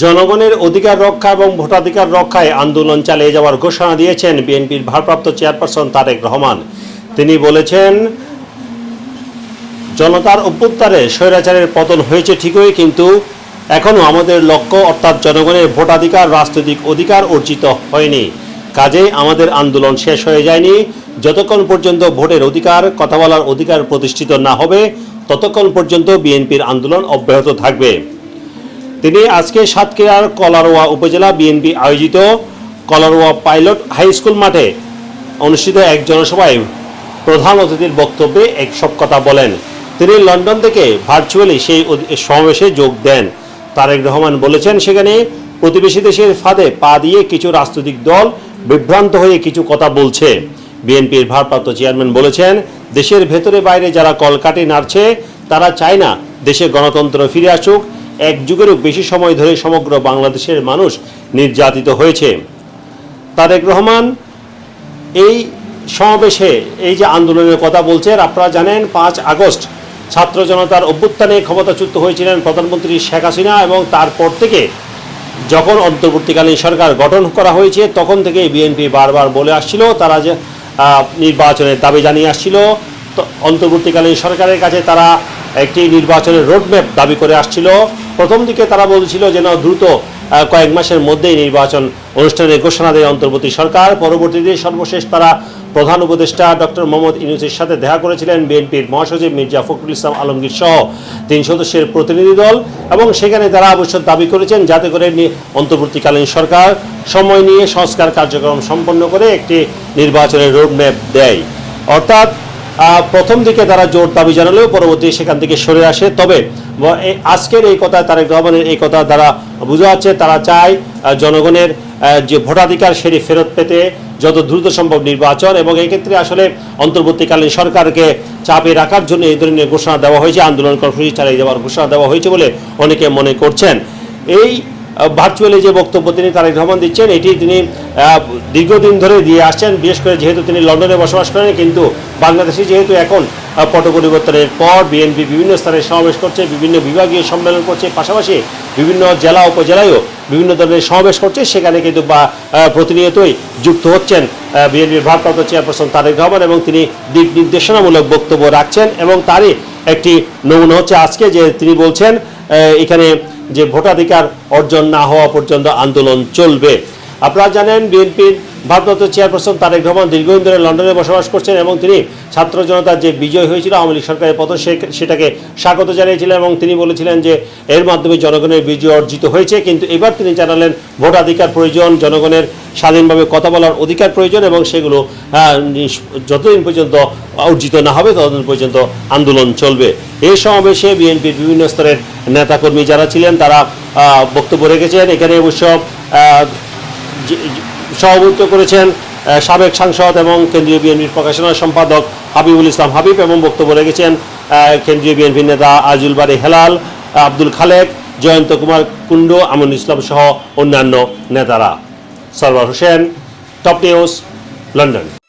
জনগণের অধিকার রক্ষা এবং ভোটাধিকার রক্ষায় আন্দোলন চালিয়ে যাওয়ার ঘোষণা দিয়েছেন বিএনপির ভারপ্রাপ্ত চেয়ারপারসন তারেক রহমান। তিনি বলেছেন, জনতার অভ্যুত্থানে স্বৈরাচারের পতন হয়েছে ঠিকই, কিন্তু এখনও আমাদের লক্ষ্য অর্থাৎ জনগণের ভোটাধিকার, রাজনৈতিক অধিকার অর্জিত হয়নি। কাজে আমাদের আন্দোলন শেষ হয়ে যায়নি। যতক্ষণ পর্যন্ত ভোটের অধিকার, কথা বলার অধিকার প্রতিষ্ঠিত না হবে, ততক্ষণ পর্যন্ত বিএনপির আন্দোলন অব্যাহত থাকবে। তিনি আজকে সাতক্ষীরার কলারোয়া উপজেলা বিএনপি আয়োজিত কলারোয়া পাইলট হাই স্কুল মাঠে অনুষ্ঠিত এক জনসভায় প্রধান অতিথির বক্তব্যে একসব কথা বলেন। তিনি লন্ডন থেকে ভার্চুয়ালি সেই সমাবেশে যোগ দেন। তারেক রহমান বলেছেন, সেখানে প্রতিবেশী দেশের ফাঁদে পা দিয়ে কিছু রাজনৈতিক দল বিভ্রান্ত হয়ে কিছু কথা বলছে। বিএনপির ভারপ্রাপ্ত চেয়ারম্যান বলেছেন, দেশের ভেতরে বাইরে যারা কলকাঠি নাড়ছে, তারা চায় না দেশে গণতন্ত্র ফিরে আসুক। এক যুগেরও বেশি সময় ধরে সমগ্র বাংলাদেশের মানুষ নির্যাতিত হয়েছে। তারেক রহমান এই সমাবেশে এই যে আন্দোলনের কথা বলছেন আপনারা জানেন পাঁচ আগস্ট ছাত্র জনতার অভ্যুত্থানে ক্ষমতাচ্যুত হয়েছিলেন প্রধানমন্ত্রী শেখ হাসিনা এবং তারপর থেকে যখন অন্তর্বর্তীকালীন সরকার গঠন করা হয়েছে, তখন থেকে বিএনপি বারবার বলে আসছিল, তারা যে নির্বাচনের দাবি জানিয়ে আসছিল। তো অন্তর্বর্তীকালীন সরকারের কাছে তারা একটি নির্বাচনের রোডম্যাপ দাবি করে আসছিল। প্রথম দিকে তারা বলছিল যেন দ্রুত কয়েক মাসের মধ্যেই নির্বাচন অনুষ্ঠানের ঘোষণা দেয় অন্তর্বর্তী সরকার। পরবর্তীতে সর্বশেষ তারা প্রধান উপদেষ্টা ডক্টর মোহাম্মদ ইউনুসের সাথে দেখা করেছিলেন বিএনপির মহাসচিব মির্জা ফখরুল ইসলাম আলমগীর সহ তিন সদস্যের প্রতিনিধি দল এবং সেখানে তারা অবশ্য দাবি করেছেন যাতে করে অন্তর্বর্তীকালীন সরকার সময় নিয়ে সংস্কার কার্যক্রম সম্পন্ন করে একটি নির্বাচনের রোডম্যাপ দেয়। অর্থাৎ প্রথম দিকে তারা জোর দাবি জানালেও পরবর্তী সেখান থেকে সরে আসে। তবে আজকের এই কথা, তারেক রহমানের এই কথা দ্বারা বোঝা যাচ্ছে তারা চায় জনগণের যে ভোটাধিকার সেটি ফেরত পেতে যত দ্রুত সম্ভব নির্বাচন এবং এক্ষেত্রে আসলে অন্তর্বর্তীকালীন সরকারকে চাপে রাখার জন্য এই ধরনের ঘোষণা দেওয়া হয়েছে, আন্দোলন কর্মসূচি চালিয়ে যাওয়ার ঘোষণা দেওয়া হয়েছে বলে অনেকে মনে করছেন। এই ভার্চুয়ালি যে বক্তব্য তিনি তারেক রহমান দিচ্ছেন, এটি তিনি দীর্ঘদিন ধরে দিয়ে আসছেন, বিশেষ করে যেহেতু তিনি লন্ডনে বসবাস করেন, কিন্তু বাংলাদেশে যেহেতু এখন পট পরিবর্তনের পর বিএনপি বিভিন্ন স্থানে সমাবেশ করছে, বিভিন্ন বিভাগীয় সম্মেলন করছে, পাশাপাশি বিভিন্ন জেলা উপজেলায়ও বিভিন্ন ধরনের সমাবেশ করছে, সেখানে কিন্তু বা প্রতিনিয়তই যুক্ত হচ্ছেন বিএনপির ভারপ্রাপ্ত চেয়ারপারসন তারেক রহমান এবং তিনি দিক নির্দেশনামূলক বক্তব্য রাখছেন এবং তারই একটি নমুনা হচ্ছে আজকে যে তিনি বলছেন এখানে যে ভোটাধিকার অর্জন না হওয়া পর্যন্ত আন্দোলন চলবে। আপনারা জানেন বিএনপির ভারপ্রাপ্ত চেয়ারপারসন তারেক রহমান দীর্ঘদিন ধরে লন্ডনে বসবাস করছেন এবং তিনি ছাত্র জনতার যে বিজয় হয়েছিল, আওয়ামী লীগ সরকারের পতন সেটাকে স্বাগত জানিয়েছিলেন এবং তিনি বলেছিলেন যে এর মাধ্যমে জনগণের বিজয় অর্জিত হয়েছে। কিন্তু এবার তিনি জানালেন, ভোটাধিকার প্রয়োজন, জনগণের স্বাধীনভাবে কথা বলার অধিকার প্রয়োজন এবং সেগুলো যতদিন পর্যন্ত অর্জিত না হবে, ততদিন পর্যন্ত আন্দোলন চলবে। এই সমাবেশে বিএনপির বিভিন্ন স্তরের নেতাকর্মী যারা ছিলেন, তারা বক্তব্য রেখেছেন। এখানে অবশ্য সভাপতিত্ব করেছেন সাবেক সাংসদ এবং কেন্দ্রীয় বিএনপির প্রকাশনা সম্পাদক হাবিবুল ইসলাম হাবিব এবং বক্তব্য রেখেছেন কেন্দ্রীয় বিএনপির নেতা আজুল বারি হেলাল, আব্দুল খালেক, জয়ন্ত কুমার কুণ্ডু আমন ইসলাম সহ অন্যান্য নেতারা। Sarwar Hossain, top news, London.